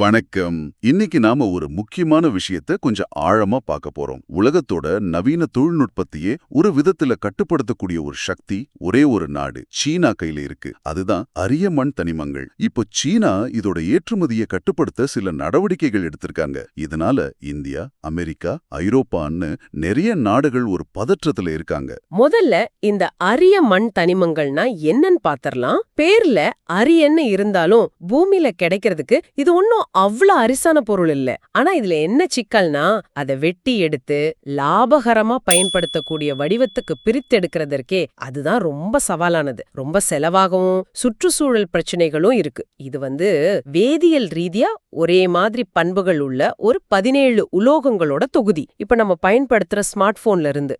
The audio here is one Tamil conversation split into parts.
வணக்கம். இன்னைக்கு நாம ஒரு முக்கியமான விஷயத்த கொஞ்சம் ஆழமா பார்க்க போறோம். உலகத்தோட நவீன தொழில்நுட்பத்தையே ஒரு விதத்துல கட்டுப்படுத்தக்கூடிய ஒரு சக்தி ஒரே ஒரு நாடு சீனா கையில இருக்கு. அதுதான் அரிய மண் தனிமங்கள். இப்போ சீனா இதோட ஏற்றுமதியை கட்டுப்படுத்த சில நடவடிக்கைகள் எடுத்திருக்காங்க. இதனால இந்தியா அமெரிக்கா ஐரோப்பான்னு நிறைய நாடுகள் ஒரு பதற்றத்துல இருக்காங்க. முதல்ல இந்த அரிய மண் தனிமங்கள்னா என்னன்னு பாத்திரலாம். பேர்ல அரியன்னு இருந்தாலும் பூமியில கிடைக்கிறதுக்கு இது ஒன்னும் அவ்வளவு அரிசான பொருள் இல்ல. ஆனா இதுல என்ன சிக்கல்னா அதை வெட்டி எடுத்து லாபகரமா பயன்படுத்தக்கூடிய வடிவத்துக்கு பிரித்தெடுக்கிறதற்கே அதுதான் ரொம்ப சவாலானது. ரொம்ப செலவாகவும் சுற்றுச்சூழல் பிரச்சனைகளும் இருக்கு. இது வந்து வேதியியல் ரீதியா ஒரே மாதிரி பண்புகள் உள்ள ஒரு பதினேழு உலோகங்களோட தொகுதி. இப்ப நம்ம பயன்படுத்துற ஸ்மார்ட் போன்ல இருந்து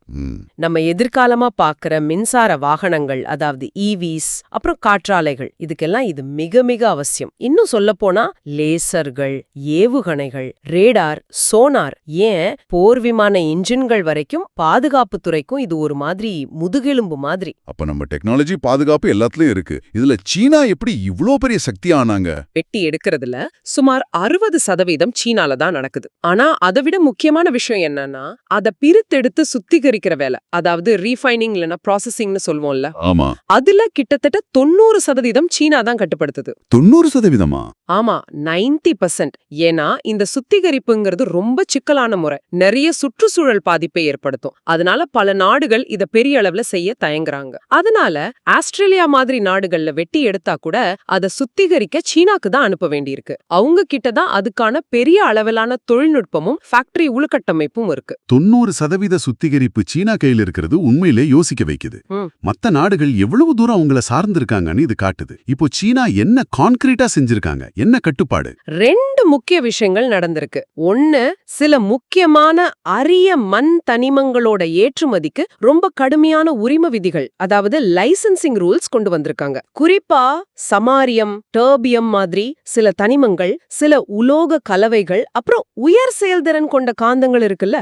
நம்ம எதிர்காலமா பாக்குற மின்சார வாகனங்கள் அதாவது ஈவிஸ் அப்புறம் காற்றாலைகள் இதுக்கெல்லாம் இது மிக மிக அவசியம். இன்னும் சொல்ல போனா லேசர்கள் ஏவுகணைகள் ரேடார் சோனார் ஏன் போர் விமான இன்ஜின்கள் வரைக்கும் பாதுகாப்பு துறைக்கும் இது ஒரு மாதிரி முதுகெலும்பு மாதிரி? அப்ப நம்ம டெக்னாலஜி பாதுகாப்பு எல்லாத்துலயும் இருக்கு. இதுல சீனா எப்படி இவ்ளோ பெரிய சக்தி ஆனாங்க? வெட்டி எடுக்கிறதுல சுமார் அறுபது சதவீதம் சீனால தான் நடக்குது. ஆனா அதை விட முக்கியமான விஷயம் என்னன்னா அதை பிரித்தெடுத்து சுத்திகரிக்கிற வேலை. அதாவது ரீஃபைனிங் இல்லைன்னா ப்ராசஸிங்னு சொல்லுவோம்ல. ஆமா. அதுல கிட்டத்தட்ட தொண்ணூறு சதவீதம் சீனா தான் கட்டுப்படுத்துது. தொண்ணூறு சதவீதமா? ஆமா 90% பர்சன்ட். ஏன்னா இந்த சுத்திகரிப்புங்கிறது ரொம்ப சிக்கலான முறை. நிறைய சுற்றுச்சூழல் பாதிப்பை ஏற்படுத்தும். அதனால பல நாடுகள் இத பெரிய அளவுல செய்ய தயங்குறாங்க. அதனால ஆஸ்திரேலியா மாதிரி நாடுகள்ல வெட்டி எடுத்தா கூட அதை சுத்திகரிக்க சீனாக்கு தான் அனுப்ப வேண்டியிருக்கு. அவங்க கிட்ட தான் அதுக்கான பெரிய அளவிலான தொழில்நுட்பமும் ஃபேக்டரி உள்கட்டமைப்பும் இருக்கு. தொண்ணூறு சதவீத சுத்திகரிப்பு சீனா கையில இருக்கிறது உண்மையிலே யோசிக்க வைக்குது. மத்த நாடுகள் எவ்வளவு தூரம் அவங்கள சார்ந்திருக்காங்கன்னு இது காட்டுது. இப்போ சீனா என்ன கான்கிரீட்டா செஞ்சிருக்காங்க? என்ன கட்டுப்பாடு? ரெண்டு முக்கிய விஷயங்கள் நடந்திருக்கு. ஒன்னு சில முக்கியமான அரிய மண் தனிமங்களோட ஏற்றுமதிக்கு ரொம்ப கடுமையான உரிம விதிகள் அதாவது லைசென்சிங் ரூல்ஸ் கொண்டு வந்திருக்காங்க. குறிப்பா சமாரியம் டர்பியம் மாதிரி சில தனிமங்கள் சில உலோக கலவைகள் அப்புறம் உயர் செயல்திறன் கொண்ட காந்தங்கள் இருக்குல்ல?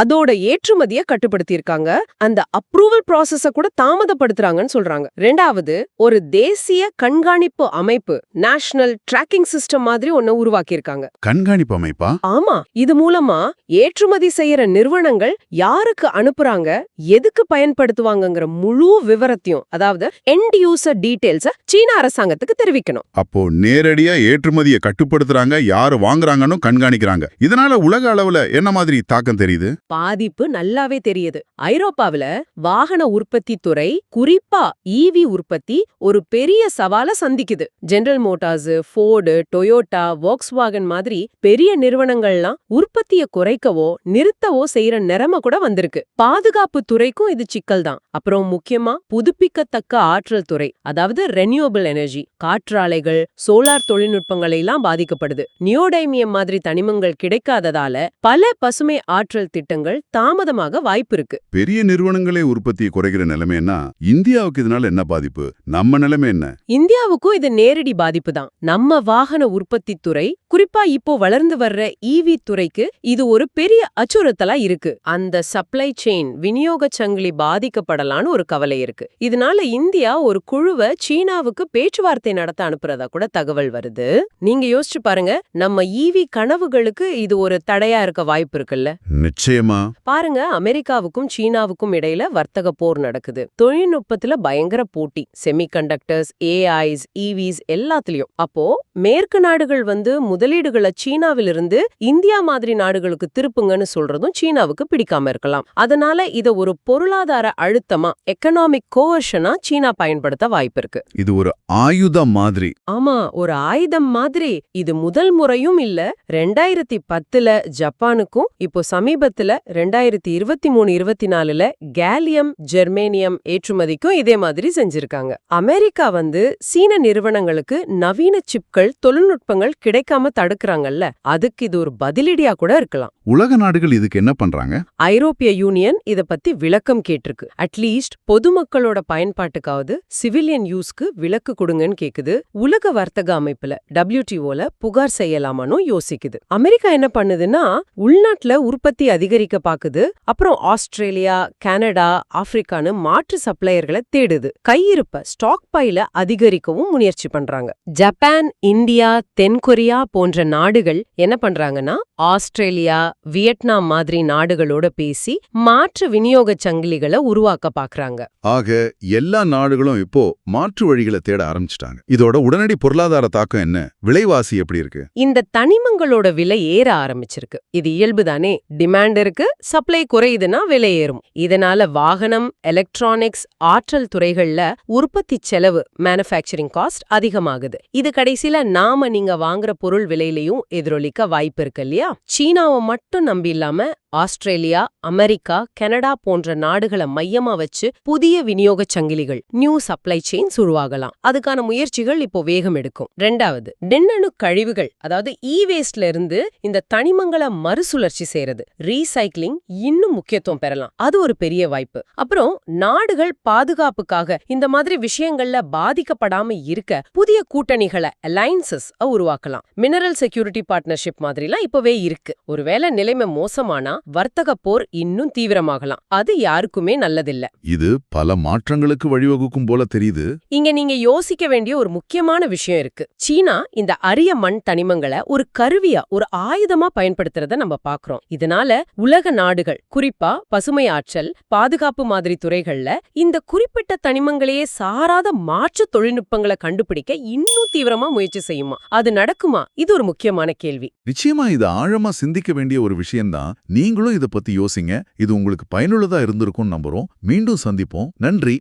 அதோட ஏற்றுமதியை கட்டுப்படுத்தியிருக்காங்க. அந்த அப்ரூவல் ப்ராசஸ கூட தாமதப்படுத்துறாங்கன்னு சொல்றாங்க. ரெண்டாவது ஒரு தேசிய கண்காணிப்பு அமைப்பு நேஷனல் ட்ராக்கிங் சிஸ்டம் மாதிரி ஒன்னு உருவாக்கியிருக்காங்க. கண்காணிப்பு அமைப்பா ஆமா. இது மூலமா ஏற்றுமதி செய்யற நிறுவனங்கள் யாருக்கு அனுப்புறாங்க எதுக்கு பயன்படுத்துவாங்கங்கிற முழு விவரத்தையும் அதாவது எண்ட் யூசர் டீடைல்ஸ சீன அரசாங்கத்துக்கு தெரிவிக்கணும். அப்போ நேரடியா ஏற்றுமதியை கட்டுப்படுத்துறாங்க யாரு வாங்குறாங்கன்னு கண்காணிக்கிறாங்க. இதனால உலக அளவுல என்ன மாதிரி தாக்கம் தெரியுது? பாதிப்பு நல்லாவே தெரியுது. ஐரோப்பாவுல வாகன உற்பத்தி துறை குறிப்பா ஈவி உற்பத்தி ஒரு பெரிய சவால சந்திக்குது. General Motors Ford Toyota Volkswagen மாதிரி பெரிய நிறுவனங்கள்லாம் உற்பத்திய குறைக்கவோ நிறுத்தவோ செய்யற நிலைமை கூட வந்திருக்கு. பாதுகாப்பு துறைக்கும் இது சிக்கல் தான் அப்புறம் முக்கியமா புதுப்பிக்கத்தக்க ஆற்றல் துறை அதாவது ரெனியூவபிள் எனர்ஜி காற்றாலைகள் சோலார் தொழில்நுட்பங்கள் எல்லாம் பாதிக்கப்படுது. நியோடைமியம் மாதிரி தனிமங்கள் கிடைக்காததால பல பசுமை ஆற்றல் திட்டங்கள் தாமதமாக வாய்ப்பு இருக்கு. பெரிய நிறுவனங்களே உற்பத்தியை குறைக்கிற நிலைமைன்னா இந்தியாவுக்கு இதனால என்ன பாதிப்பு? நம்ம நிலைமை என்ன? இந்தியாவுக்கும் இது நேரடி பாதிப்பு தான் நம்ம வாகன உற்பத்தி துறை குறிப்பா இப்போ வளர்ந்து வர்ற ஈவி துறைக்கு இது ஒரு பெரிய அச்சுறுத்தலா இருக்கு. அந்த சப்ளை செயின் விநியோக சங்கிலி பாதிக்கப்படலான்னு ஒரு கவலை இருக்கு. இதனால இந்தியா ஒரு குழுவை சீனாவுக்கு பேச்சுவார்த்தை நடத்த அனுப்புறதா கூட தகவல் வருது. நீங்க யோசிச்சு பாருங்க நம்ம ஈவி கனவுகளுக்கு இது ஒரு தடையா இருக்க வாய்ப்பு இருக்குல்ல? நிச்சயமா. பாருங்க அமெரிக்காவுக்கும் சீனாவுக்கும் இடையில வர்த்தக போர் நடக்குது. தொழில்நுட்பத்துல பயங்கர போட்டி. செமிகண்டக்டர்ஸ் ஏஐஸ் ஈவிஸ் எல்லாத்துலயும். அப்போ மேற்கு நாடுகள் வந்து முதலீடுகளை சீனாவிலிருந்து இந்தியா மாதிரி நாடுகளுக்கு திருப்புங்கன்னு சொல்றதும் சீனாவுக்கு பிடிக்காம இருக்கலாம். அதனால இத ஒரு பொருளாதார அழுத்தமா எக்கனாமிக் கோவர்ஷனா சீனா பயன்படுத்த வாய்ப்பு இருக்கு. இது ஒரு ஆயுதம் மாதிரி. ஆமா ஒரு ஆயுதம் மாதிரி. இது முதல் முறையும் இல்ல. ரெண்டாயிரத்தி பத்துல ஜப்பானுக்கும் இப்போ சமீபத்துல ரெண்டாயிரத்தி இருபத்தி மூணு இருபத்தி நாலுல கேலியம் ஜெர்மேனியம் ஏற்றுமதிக்கும் இதே மாதிரி செஞ்சிருக்காங்க. அமெரிக்கா வந்து சீன நிறுவனங்களுக்கு நவீன சிப்கள் தொழில்நுட்பங்கள் கிடைக்காம தடுக்கறாங்கல்ல அதுக்கு இது ஒரு பதிலடியா கூட இருக்கலாம். உலக நாடுகள் இதுக்கு என்ன பண்றாங்க? ஐரோப்பிய யூனியன் இத பத்தி விளக்கம் கேட்டிருக்கு. அட்லீஸ்ட் பொதுமக்களோட பயன்பாட்டுக்காவது சிவிலியன் யூஸ்க்கு விலக்கு கொடுங்கன்னு கேக்குது. உலக வர்த்தக அமைப்புல டபிள்யூடிஓல புகார் செய்யலாமான்னு யோசிக்குது. அமெரிக்கா என்ன பண்ணுதுன்னா உள்நாட்டுல உற்பத்தி அதிகரிக்க பாக்குது. அப்புறம் ஆஸ்திரேலியா கனடா ஆப்பிரிக்கான்னு மாற்று சப்ளையர்களை தேடுது. கையிருப்ப ஸ்டாக் பைல அதிகரிக்கவும் முயற்சி பண்றாங்க. ஜப்பான் இந்தியா தென் தென்கொரியா போன்ற நாடுகள் என்ன பண்றாங்கன்னா ஆஸ்திரேலியா வியட்நாம் மாதிரி நாடுகளோட பேசி மாற்று விநியோகச் சங்கிலிகளை உருவாக்க பாக்குறாங்க. ஆக எல்லா நாடுகளும் இப்போ மாற்று வழிகளை தேட ஆரம்பிச்சிட்டாங்க. இதோட உடனடி பொருளாதார தாக்கம் என்ன? விலைவாசி எப்படி இருக்கு? இந்த தனிமங்களோட விலை ஏற ஆரம்பிச்சிருக்கு. இது இயல்புதானே டிமாண்ட் இருக்கு சப்ளை குறையுதுன்னா விலை ஏறும். இதனால வாகனம் எலக்ட்ரானிக்ஸ் ஆற்றல் துறைகள்ல உற்பத்தி செலவு மேனுஃபேக்சரிங் காஸ்ட் அதிகமாகுது. இது கடைசியில நாம நீங்க வாங்குற பொருள் விலையிலையும் எதிரொலிக்க வாய்ப்பு இருக்கு இல்லையா? சீனாவை மட்டும் நம்பி இல்லாம ஆஸ்திரேலியா அமெரிக்கா கனடா போன்ற நாடுகளை மையமா வச்சு புதிய விநியோகச் சங்கிலிகள் நியூ சப்ளை செயின்ஸ் உருவாகலாம். அதுக்கான முயற்சிகள் இப்போ வேகம் எடுக்கும். ரெண்டாவது டின்னணு கழிவுகள் அதாவது இ வேஸ்ட்ல இருந்து இந்த தனிமங்களை மறுசுழற்சி செய்யறது ரீசைக்ளிங் இன்னும் முக்கியத்துவம் பெறலாம். அது ஒரு பெரிய வாய்ப்பு. அப்புறம் நாடுகள் பாதுகாப்புக்காக இந்த மாதிரி விஷயங்கள்ல பாதிக்கப்படாம இருக்க புதிய கூட்டணிகளை அலைன்சஸ் உருவாக்கலாம். மினரல் செக்யூரிட்டி பார்ட்னர்ஷிப் மாதிரிலாம் இப்பவே இருக்கு. ஒருவேளை நிலைமை மோசமானா வர்த்தக போர் இன்னும் தீவிரமாகலாம். அது யாருக்குமே நல்லதில்ல. இது பல மாற்றங்களுக்கு வழிவகுக்கும் போல தெரியுது. இங்க நீங்க யோசிக்க வேண்டிய ஒரு முக்கியமான விஷயம் இருக்கு. சீனா இந்த அரிய மண் தனிமங்களை ஒரு கருவியா ஒரு ஆயுதமா பயன்படுத்துறத நம்ம பாக்குறோம். இதனால உலக நாடுகள் குறிப்பா பசுமை ஆற்றல் பாதுகாப்பு மாதிரி துறைகள்ல இந்த குறிப்பிட்ட தனிமங்களையே சாராத மாற்று தொழில்நுட்பங்களை கண்டுபிடிக்க இன்னும் தீவிரமா முயற்சி செய்யுமா? அது நடக்குமா? இது ஒரு முக்கியமான கேள்வி. நிச்சயமா இது ஆழமா சிந்திக்க வேண்டிய ஒரு விஷயம்தான். நீங்களும் இத பத்தி யோசிங்க. இது உங்களுக்கு பயனுள்ளதா இருந்திருக்கும் நம்புறோம். மீண்டும் சந்திப்போம். நன்றி.